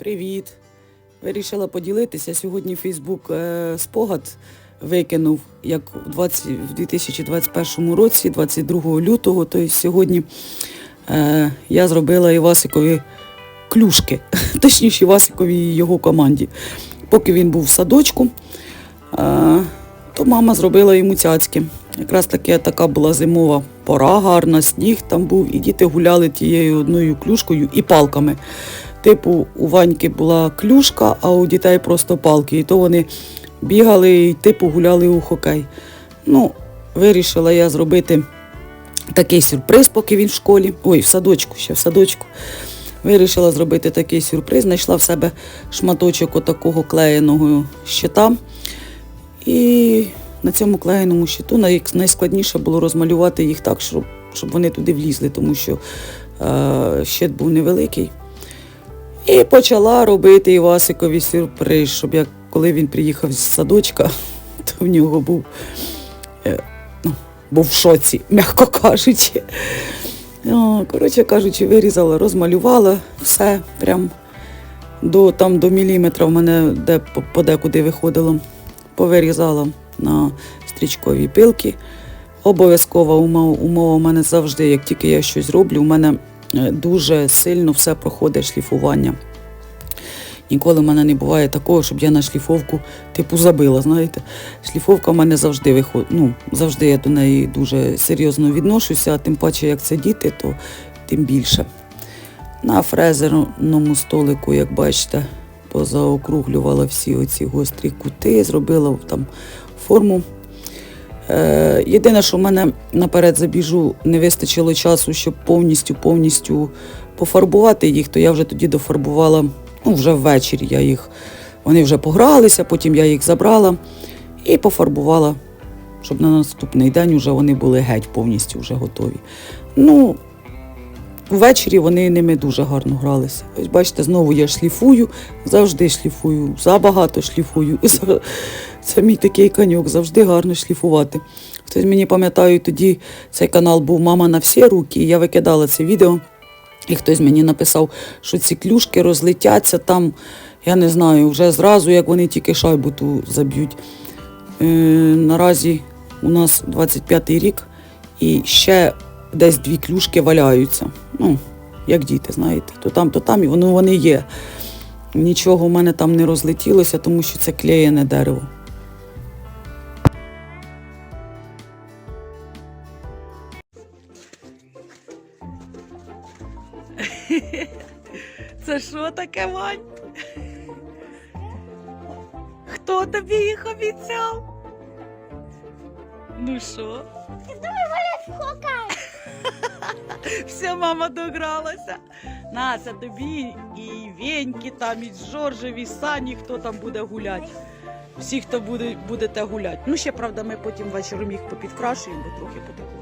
Привіт. Вирішила поділитися. Сьогодні Фейсбук е, спогад викинув, як у 20, в 2021 році, 22 лютого, тобто сьогодні е, я зробила Івасикові клюшки, точніше Івасикові і його команді. Поки він був в садочку, е, то мама зробила йому цяцьки. Якраз таки така була зимова пора, гарна, сніг там був, і діти гуляли тією одною клюшкою і палками. Типу, у Ваньки була клюшка, а у дітей просто палки. І то вони бігали і типу гуляли у хокей. Ну, вирішила я зробити такий сюрприз, поки він в школі. Ой, в садочку, ще в садочку. Вирішила зробити такий сюрприз. Знайшла в себе шматочок отакого клеєного щита. І на цьому клеєному щиту найскладніше було розмалювати їх так, щоб, щоб вони туди влізли, тому що е, щит був невеликий. І почала робити Івасикові сюрприз, щоб як коли він приїхав з садочка, то в нього був, е, ну, був в шоці, м'яко кажучи. Коротше кажучи, вирізала, розмалювала все прям до, там, до міліметра в мене де подекуди виходило. Повирізала на стрічкові пилки. Обов'язкова умова, умова у мене завжди, як тільки я щось роблю, у мене дуже сильно все проходить шліфування. Ніколи в мене не буває такого, щоб я на шліфовку типу забила. Знаєте, шліфовка в мене завжди виходить. Ну, завжди я до неї дуже серйозно відношуся, а тим паче, як це діти, то тим більше. На фрезерному столику, як бачите, позаокруглювала всі оці гострі кути, зробила там форму. Е, єдине, що в мене наперед забіжу, не вистачило часу, щоб повністю повністю пофарбувати їх, то я вже тоді дофарбувала, ну, вже ввечері я їх. Вони вже погралися, потім я їх забрала і пофарбувала, щоб на наступний день вже вони були геть повністю вже готові. Ну, Ввечері вони ними дуже гарно гралися. Ось бачите, знову я шліфую, завжди шліфую, забагато шліфую. Це мій такий коньок, завжди гарно шліфувати. Хтось мені пам'ятаю, тоді цей канал був Мама на всі руки, і я викидала це відео. І хтось мені написав, що ці клюшки розлетяться там, я не знаю, вже зразу, як вони тільки шайбу ту заб'ють. Е, наразі у нас 25-й рік, і ще десь дві клюшки валяються. Ну, як діти, знаєте, то там, то там, і воно вони є. Нічого в мене там не розлетілося, тому що це клеєне дерево. Це що таке, Вань? Хто тобі їх обіцяв? Ну що? Все, мама догралася. На, це тобі і Веньки там, і Жоржеві, і Сані, хто там буде гуляти. Всі, хто буде, будете гуляти. Ну, ще, правда, ми потім вечором їх попідкрашуємо, бо трохи потекло.